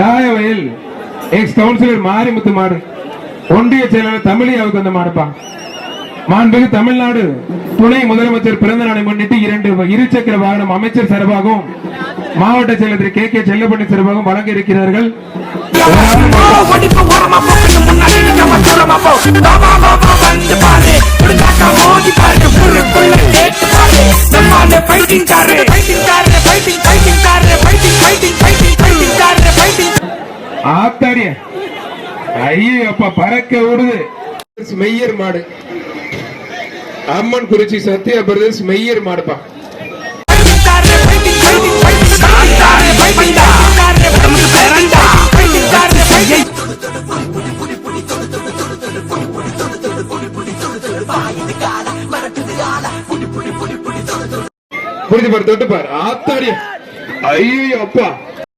Rayavayal X councillor Marimuthu மாடு ஒன்றிய செயலாளர் தமிழியாவுக்கு வந்த மாடுப்பா மாண்புமிகு தமிழ்நாடு துணை முதலமைச்சர் பிறந்த நாளை முன்னிட்டு இரண்டு இருசக்கர வாகனம் அமைச்சர் சார்பாகவும் மாவட்ட செயலர் திரு கே கே செல்லப்பண்ணி சார்பாகவும் வழங்க இருக்கிறார்கள் பாரு ஆத்தாரிய ஐயப்ப பறக்க விடுது? மெய்யர் மாடு. அம்மன் குறிச்சி சத்திய பிரதர்ஸ் மெய்யர் மாடுப்பா. புரிஞ்சு பாரு தொட்டு பாரு ஆத்தாரிய ஐயோ அப்பா.